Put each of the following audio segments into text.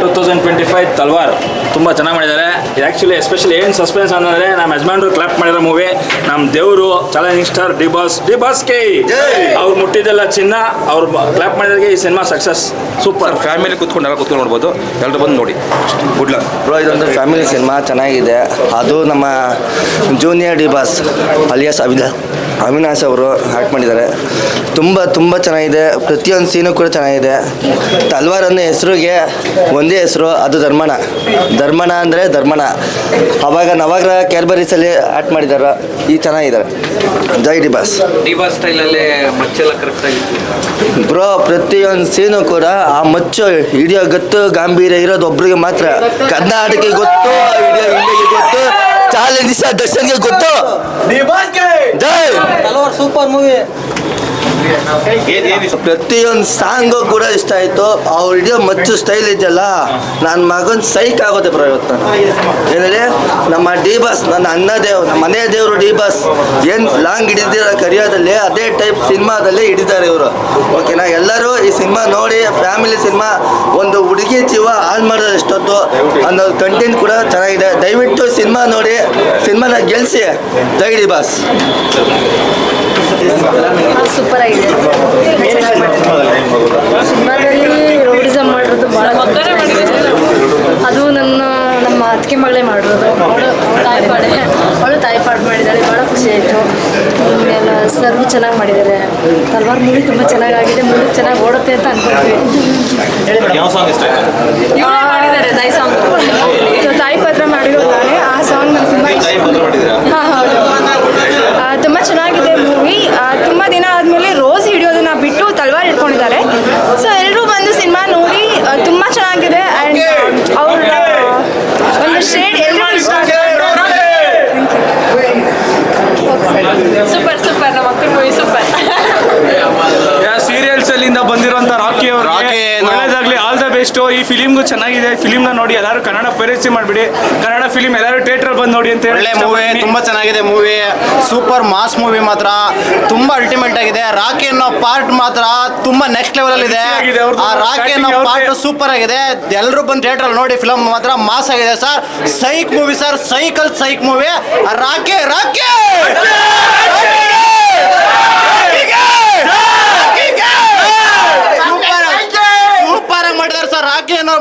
Two thousand twenty five ತಲ್ವಾರ್ ತುಂಬ ಚೆನ್ನಾಗಿ ಮಾಡಿದ್ದಾರೆ. ಆ್ಯಕ್ಚುಲಿ ಎಸ್ಪೆಷಲಿ ಏನು ಸಸ್ಪೆನ್ಸ್ ಅಂತಂದರೆ ನಮ್ಮ ಯಜಮಾನ್ರು ಕ್ಲಾಪ್ ಮಾಡಿರೋ ಮೂವಿ ನಮ್ಮ ದೇವರು challenging star D boss D boss K ಅವ್ರು ಮುಟ್ಟಿದ್ದೆಲ್ಲ ಚಿನ್ನ ಅವ್ರು ಕ್ಲಾಪ್ ಮಾಡಿದಾಗೆ ಈ ಸಿನಿಮಾ ಸಕ್ಸಸ್ ಸೂಪರ್ ಫ್ಯಾಮಿಲಿ ಕುತ್ಕೊಂಡು ಎಲ್ಲ ಕುತ್ಕೊಂಡು ನೋಡ್ಬೋದು. ಎಲ್ಲರೂ ಬಂದು ನೋಡಿ. ಗುಡ್ ಲಕ್ ಬ್ರೋ ಇದೊಂದು ಫ್ಯಾಮಿಲಿ ಸಿನಿಮಾ ಚೆನ್ನಾಗಿದೆ. ಅದು ನಮ್ಮ ಜೂನಿಯರ್ ಡಿ ಬಾಸ್ ಅಲಿಯಾಸ್ ಅವಿನಾ ಅವಿನಾಶ್ ಅವರು ಆ್ಯಕ್ಟ್ ಮಾಡಿದ್ದಾರೆ. ತುಂಬ ತುಂಬ ಚೆನ್ನಾಗಿದೆ. ಪ್ರತಿಯೊಂದು ಸೀನು ಕೂಡ ಚೆನ್ನಾಗಿದೆ. ತಲ್ವಾರ್ ಅನ್ನೋ ಹೆಸರಿಗೆ ಒಂದೇ ಹೆಸರು ಅದು ಧರ್ಮಣ ಧರ್ಮಣ ಅಂದರೆ ಧರ್ಮಣ ಅವಾಗ ನವಗ್ರಹ ಕ್ಯಾರ್ಬರೀಸಲ್ಲಿ ಆ್ಯಕ್ಟ್ ಮಾಡಿದ್ದಾರೆ ಈ ಚೆನ್ನಾಗಿದ್ದಾರೆ ಜೈ ಡಿಬಾಸ್. ಡಿಬಾಸ್ ಸ್ಟೈಲಲ್ಲೇ ಮಚ್ಚೆಲ್ಲ ಬ್ರೋ ಪ್ರತಿಯೊಂದು ಸೀನು ಕೂಡ ಆ ಮಚ್ಚು ಹಿಡಿಯೋ ಗತ್ತು ಗಾಂಭೀರ್ಯ ಇರೋದು ಒಬ್ರಿಗೆ ಮಾತ್ರ. ಕರ್ನಾಟಕ ಗೊತ್ತು ಹಿಡಿಯೋ ಇಂಡಿಯಾಗೆ ಗೊತ್ತು. ಚಾಲೆಂಜ್ ದರ್ಶನ್ಗೆ ಗೊತ್ತು. Super movie. ಪ್ರತಿಯೊಂದು ಸಾಂಗು ಕೂಡ ಇಷ್ಟ ಆಯ್ತು. ಅವ್ರ ಹಿಡಿಯೋ ಮಚ್ಚು ಸ್ಟೈಲ್ ಇದೆಯಲ್ಲ ನನ್ನ ಮಗನ್ ಸೈಕ್ ಆಗುತ್ತೆ ಪ್ರಯತ್ನ ಏನಿದೆ ನಮ್ಮ ಡಿ ಬಾಸ್ ನನ್ನ ಅನ್ನ ದೇವ್, ನಮ್ಮ ಮನೆ ದೇವರು ಡಿ ಬಾಸ್ ಏನು ಲಾಂಗ್ ಹಿಡಿದಿರೋ ಕರಿಯೋದಲ್ಲಿ ಅದೇ ಟೈಪ್ ಸಿನಿಮಾದಲ್ಲಿ ಹಿಡಿತಾರೆ ಇವರು. ಓಕೆನಾ ಎಲ್ಲರೂ ಈ ಸಿನಿಮಾ ನೋಡಿ ಫ್ಯಾಮಿಲಿ ಸಿನಿಮಾ, ಒಂದು ಹುಡುಗಿ ಜೀವ ಹಾಳು ಮಾಡೋದು ಎಷ್ಟೊತ್ತು ಅನ್ನೋ ಕಂಟೆಂಟ್ ಕೂಡ ಚೆನ್ನಾಗಿದೆ. ದಯವಿಟ್ಟು ಸಿನಿಮಾ ನೋಡಿ, ಸಿನಿಮಾನ ಗೆಲ್ಸಿ. ಜೈ ಡಿ ಬಸ್ ಸೂಪರ್ ಆಗಿದೆ. ಮಾಡಿದ್ದಾಳೆ ಎಲ್ಲ ಆಮೇಲೆ ಸರ್ವ್ ಚೆನ್ನಾಗಿ ಮಾಡಿದ್ದಾರೆ. ತಲ್ವಾರ್ ಮೂವಿ ತುಂಬ ಚೆನ್ನಾಗಾಗಿದೆ ಮೂವಿ ಚೆನ್ನಾಗಿ ಓಡುತ್ತೆ ಅಂತ ಅನ್ಕೊಂತೀವಿ. ಮಾಡಿದ್ದಾರೆ ತಾಯಿ ಸಾಂಗ್ ತಾಯಿ ಪಾತ್ರ ಮಾಡಿರೋ ನಾನೇ ಆ ಸಾಂಗ್ ನಂಗೆ ತುಂಬ ಇಷ್ಟ. ಹಾಂ ಹೌದು. ತುಂಬ ಚೆನ್ನಾಗಿದೆ ಮೂವಿ ತುಂಬ ದಿನ ಆದಮೇಲೆ ರೋಸ್ ಹಿಡಿಯೋದನ್ನ ಬಿಟ್ಟು ತಲ್ವಾರ್ ಇಟ್ಕೊಂಡಿದ್ದಾರೆ ಸೊ ಎಲ್ಲರೂ ಬಂದು ಸಿನಿಮಾ ನೋಡಿ ಆ, ತುಂಬ ಚೆನ್ನಾಗಿದೆ ಆ್ಯಂಡ್ ಅವ್ರ ಒಂದು ಶೇಡ್ ಎಲ್ಲರೂ ಇಷ್ಟ ಸೂಪರ್ ಸೂಪರ್ ನಮ್ಮ ಮಕ್ಕಳ ಮೂವಿ ಸೂಪರ್ ಸೀರಿಯಲ್ಸ್ ಅಲ್ಲಿಂದ ಬಂದಿರುವಂತ ರಾಕಿ ಅವರು ರಾಕಿ ಏನು? ಒಳ್ಳೇದಾಗ್ಲಿ ಆಲ್ ದ ಬೆಸ್ಟ್ ಈ ಫಿಲಿಮ್ಗೂ ಚೆನ್ನಾಗಿದೆ. ಫಿಲಿಮ್ನ ನೋಡಿ ಎಲ್ಲರೂ ಕನ್ನಡ ಪರಿಚಯ ಮಾಡಿಬಿಡಿ. ಕನ್ನಡ ಫಿಲಿಮ್ ಎಲ್ಲರೂ ಥಿಯೇಟರ್ ಬಂದು ನೋಡಿ ಅಂತ ಹೇಳಿ ಒಳ್ಳೆ ಮೂವಿ ತುಂಬ ಚೆನ್ನಾಗಿದೆ ಮೂವಿ ಸೂಪರ್ ಮಾಸ್ ಮೂವಿ ಮಾತ್ರ. ತುಂಬಾ ಅಲ್ಟಿಮೇಟ್ ಆಗಿದೆ. ರಾಕಿ ಅನ್ನೋ ಪಾರ್ಟ್ ಮಾತ್ರ ತುಂಬಾ ನೆಕ್ಸ್ಟ್ ಲೆವೆಲ್ ಅಲ್ಲಿ ಇದೆ. ಆಗಿದೆ ಅವ್ರ್ದು. ಆ ರಾಕಿ ಅನ್ನೋ ಪಾರ್ಟ್ ಸೂಪರ್ ಆಗಿದೆ. ಎಲ್ಲರೂ ಬಂದು ಥಿಯೇಟರ್ ಅಲ್ಲಿ ನೋಡಿ ಫಿಲಮ್ ಮಾತ್ರ ಮಾಸ್ ಆಗಿದೆ sir. Psych movie sir. Cycle psych movie ರಾಕೆ Rocky super ಆಗಿ ಮಾಡಿದಾರೆ ಸರ್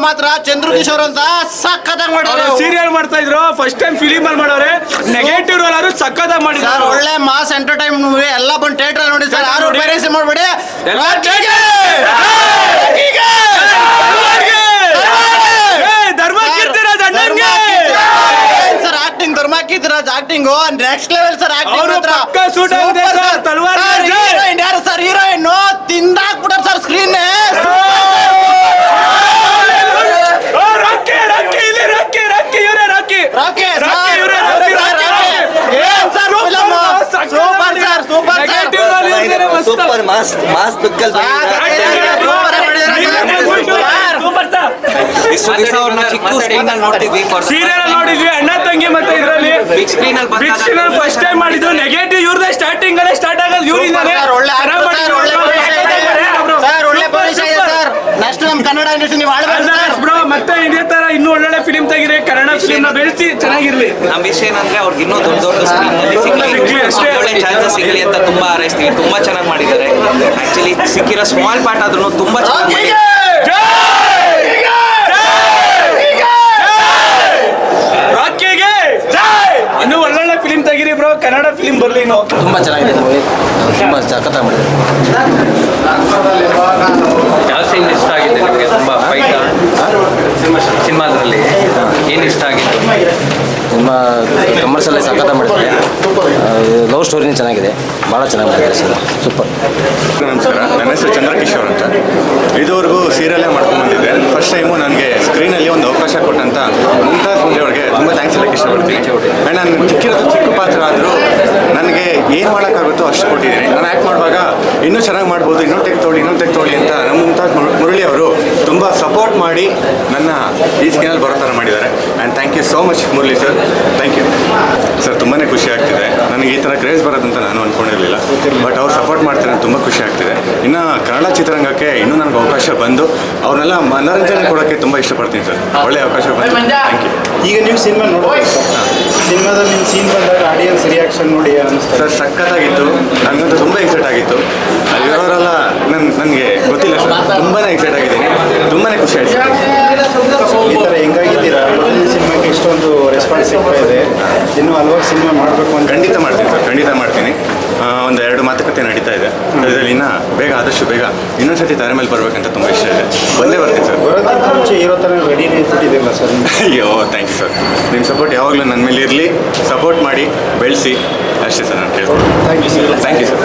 ರಾಕಿ ಚಂದ್ರು ಮಾತ್ರ ಚಂದ್ರಕಿಶೋರ್ ಅಂತ ಸಖತ್ತಾಗಿ ಮಾಡಿದ್ರು. ಸೀರಿಯಲ್ ಮಾಡ್ತಾ ಇದ್ರು. ಫಸ್ಟ್ ಟೈಮ್ ಫಿಲಿಮ್ ಅಲ್ಲಿ ಮಾಡೋರೆ. ನೆಗೆಟಿವ್ ರೋಲ್ ಆದ್ರೂ ಸಕ್ಕತ್ತಾಗಿ ಸರ್ ಮಾಡಿದ್ರು ಒಳ್ಳೆ ಮಾಸ್ ಎಂಟರ್ಟೈನ್ ಮೂವಿ ಎಲ್ಲ ಬಂದು ಥಿಯೇಟರ್ ನೋಡಿ ಸರ್. ಯಾರು. ಬೇರೆ ಮಾಡ್ಬೇಡಿ! Sir acting Dharma Keerthiraj acting next level sir acting suit ಆಗಿದೆ sir, ತಲ್ವಾರ್ ರಾಜ್. ಹೀರೋಯಿನ್ ಯಾರು ಸರ್ ಹೀರೋಯಿನ್ ತಿಂದಾಕ್ಬಿಟ್ಟಾರ ಸರ್ ಸ್ಕ್ರೀನ್ ಓ, ರಾಕಿ ರಾಕಿ ಇಲ್ಲಿ ರಾಕಿ ರಾಕಿ ಇವರೇ ರಾಕಿ ರಾಕಿ ರಾಕಿ ಸರ್, ಇವ್ರೇ, ರಾಕಿ, ರಾಕಿ, ರಾಕಿ. ರಾಕಿ. ಏನ್ sir Super, film? ಸಕ್ಕತ್ತಾಗಿ super sir super sir Negative role ಇವ್ರ್ದೇನೆ ಮಸ್ತ್. Super mass mass ಚಿಕ್ಕ ಸ್ಕ್ರೀನ್ ಅಲ್ಲಿ ನೋಡ್ತಿದ್ವಿ ಸೀರಿಯಲ್ ನೋಡಿದ್ವಿ ಅಣ್ಣ ತಂಗಿ ಮತ್ತೆ ಇದ್ರಲ್ಲಿ. ಬಿಗ್ ಸ್ಕ್ರೀನ್ ಅಲ್ಲಿ ಬಿಗ್ ಸ್ಕ್ರೀನ್ ಅಲ್ಲಿ ಫಸ್ಟ್ ಟೈಮ್ ಮಾಡಿದ್ರು ನೆಗೆಟಿವ್ ಇವ್ರದೇ ಸ್ಟಾರ್ಟಿಂಗ್ ಅಲ್ಲೇ ಸ್ಟಾರ್ಟ್ ಆಗೋದು ಇವ್ರಿಂದಾನೆ ಒಳ್ಳೆ ಒಳ್ಳೆ ಸರ್ ಒಳ್ಳೆ ಇದೆ ಸರ್ ನಮ್ಮ ಕನ್ನಡ ಇಂಡಸ್ಟ್ರಿ ನೀವು ಆಳ್ಬೇಕು ಸರ್ ಬ್ರೋ ಮತ್ತೆ ಇದೇ ತರ ಇನ್ನೂ ಒಳ್ಳೊಳ್ಳೆ ಫಿಲಿಂ ತೆಗಿರಿ ಕನ್ನಡ ಫಿಲಿಂ ನ ಬೆಳೆಸಿ ಚೆನ್ನಾಗಿರ್ಲಿ. ನಮ್ಮ ವಿಷಯ ಏನಂದ್ರೆ ಅವ್ರಿಗೆ ಇನ್ನೂ ದೊಡ್ಡ ದೊಡ್ಡ ಸಿಗ್ಲಿ. ಒಳ್ಳೆ ಚಾನ್ಸಸ್ ಸಿಗ್ಲಿ ಅಂತ ತುಂಬಾ ಹಾರೈಸ್ತೀವಿ ತುಂಬಾ ಚೆನ್ನಾಗಿ ಮಾಡಿದ್ದಾರೆ. ಆಕ್ಚುಲಿ ಸಿಕ್ಕಿರೋ ಸ್ಮಾಲ್ ಪಾರ್ಟ್ ಆದ್ರೂ ತುಂಬಾ ಚೆನ್ನಾಗಿ ಇನ್ನೂ ಒಳ್ಳೊಳ್ಳೆ ಫಿಲಿಮ್ ತೆಗಿರಿ ಬ್ರೋ ಕನ್ನಡ ಫಿಲಿಂ ಬರ್ಲಿ ಇನ್ನು. ತುಂಬ ಚೆನ್ನಾಗಿದೆ ತುಂಬಾ ತುಂಬ ಸಖತ್ತಾಗಿ ಮಾಡಿದ್ದಾರೆ ಯಾವ ಸೀನ್ ಇಷ್ಟ ಆಗಿದೆ ನಿಮಗೆ ತುಂಬ ಫೈಟ್ ಸಿನಿಮಾದ್ರಲ್ಲಿ ಏನು ಇಷ್ಟ ಆಗಿದೆ ತುಂಬ ಕಮರ್ಷಿಯಲ್ ಸಖತ್ತಾಗಿ ಮಾಡಿದ್ದಾರೆ ಲವ್ ಸ್ಟೋರಿನೇ ಚೆನ್ನಾಗಿದೆ. ಭಾಳ ಚೆನ್ನಾಗಿ ಮಾಡಿದ್ದಾರೆ ಸಿನಿಮಾ ಸೂಪರ್ ನಮಸ್ಕಾರ. ನನ್ನ ಹೆಸರು ಚಂದ್ರಕಿಶೋರ್ ಅಂತ. ಇದುವರೆಗೂ ಸೀರಿಯಲ್ಲೇ ಮಾಡ್ಕೊಂಡು ಬಂದಿದ್ದೆ ಫಸ್ಟ್ ಟೈಮು ನನಗೆ ಸ್ಕ್ರೀನಲ್ಲಿ ಒಂದು ಅವಕಾಶ ಕೊಟ್ಟಂತ ಮುಂತಾಜ್ ಮುಂದೆ ಅವ್ರಿಗೆ ತುಂಬ ಥ್ಯಾಂಕ್ಸ್ ಹೇಳಕ್ಕೆ ಇಷ್ಟಪಡ್ತೀನಿ. ಆ್ಯಂಡ್ ನಾನು ಚಿಕ್ಕಿರೋದು ಚಿಕ್ಕ ಪಾತ್ರ ಆದರೂ ನನಗೆ ಏನು ಮಾಡೋಕ್ಕಾಗುತ್ತೋ ಅಷ್ಟು ಕೊಟ್ಟಿದ್ದೀನಿ. ನಾನು ಆ್ಯಕ್ಟ್ ಮಾಡುವಾಗ ಇನ್ನೂ ಚೆನ್ನಾಗಿ ಮಾಡ್ಬೋದು ಇನ್ನೂ ತೆಗೆ ತೊಗೊಳ್ಳಿ ಇನ್ನೊಂದು ತೆಗೆ ತೊಗೊಳ್ಳಿ ಅಂತ ನಮ್ಮ ಮುಂತಾಜ್ ಮುರಳಿ ಅವರು ತುಂಬ ಸಪೋರ್ಟ್ ಮಾಡಿ ನನ್ನ ಈ ಸ್ಕ್ರೀನಲ್ಲಿ ಬರೋ ಥರ ಮಾಡಿದ್ದಾರೆ. And thank you so much Murali sir thank you sir ತುಂಬಾ ಖುಷಿ ಆಗ್ತಿದೆ. ನನಗೆ ಈ ಥರ ಕ್ರೇಜ್ ಬರೋದಂತ ನಾನು ಅಂದ್ಕೊಂಡಿರಲಿಲ್ಲ ಬಟ್ ಅವ್ರು ಸಪೋರ್ಟ್ ಮಾಡ್ತಾರೆ ತುಂಬ ಖುಷಿ ಆಗ್ತಿದೆ. ಇನ್ನು ಕನ್ನಡ ಚಿತ್ರರಂಗಕ್ಕೆ ಇನ್ನೂ ನನಗೆ ಅವಕಾಶ ಬಂದು ಅವ್ರನ್ನೆಲ್ಲ ಮನೋರಂಜನೆ ಕೊಡೋಕ್ಕೆ ತುಂಬ ಇಷ್ಟಪಡ್ತೀನಿ ಸರ್ ಒಳ್ಳೆ ಅವಕಾಶ ಬಂದು ಥ್ಯಾಂಕ್ ಯು ಈಗ ನೀವು ಸಿನಿಮಾ ನೋಡ್ಬೋದು ಸಿನಿಮಾದಲ್ಲಿ ನಿಮ್ಮ ಸೀನ್ ಬಂದಾಗ ಆಡಿಯನ್ಸ್ ರಿಯಾಕ್ಷನ್ ನೋಡಿ ಸರ್ ಸಖತ್ತಾಗಿತ್ತು. ನನಗಂತೂ ತುಂಬ ಎಕ್ಸೈಟ್ ಆಗಿತ್ತು. ಅಲ್ಲಿರೋರೆಲ್ಲ ನನ್ನ ನನಗೆ ಗೊತ್ತಿಲ್ಲ ಸರ್ ತುಂಬಾ ಎಕ್ಸೈಟ್ ಆಗಿದ್ದೀನಿ. ತುಂಬಾ ಖುಷಿ ಆಯ್ತು. ಈ ಥರ ಹೆಂಗಾಗಿದ್ದೀರಾ? ಮೊದಲನೇ ಸಿನಿಮಾಗೆ ಇಷ್ಟೊಂದು ರೆಸ್ಪಾನ್ಸ್ ಸಿಗ್ತಾ ಇದೆ. ಇನ್ನೂ ಹಲವಾರು ಸಿನಿಮಾ ಮಾಡಬೇಕು ಅಂತ ಖಂಡಿತ ಮಾಡ್ತೀನಿ ಸರ್ ಖಂಡಿತ ಮಾಡ್ತೀನಿ. ಒಂದು ಎರಡು ಮಾತುಕತೆ ನಡೀತಾ ಇದೆ. ಅದರಲ್ಲಿ ಇನ್ನ ಬೇಗ ಆದಷ್ಟು ಬೇಗ ಇನ್ನೊಂದ್ಸತಿ ತಾರೆ ಮೇಲೆ ಬರ್ಬೇಕಂತ ತುಂಬ ಇಷ್ಟ ಇದೆ. ಬಂದೇ ಬರ್ತೀನಿ ಸರ್. ಬರೋದಕ್ಕಿಂತ ಮುಂಚೆ ಇರೋ ಥರ ರೆಡಿ ಸರ್ ಅಯ್ಯೋ ಥ್ಯಾಂಕ್ ಯು ಸರ್ ನಿಮ್ಮ ಸಪೋರ್ಟ್ ಯಾವಾಗಲೂ ನನ್ನ ಮೇಲೆ ಇರಲಿ. ಸಪೋರ್ಟ್ ಮಾಡಿ ಬೆಳೆಸಿ. ಅಷ್ಟೇ ಸರ್ ನಾನು ಕೇಳ್ತೀನಿ. Thank you sir thank you sir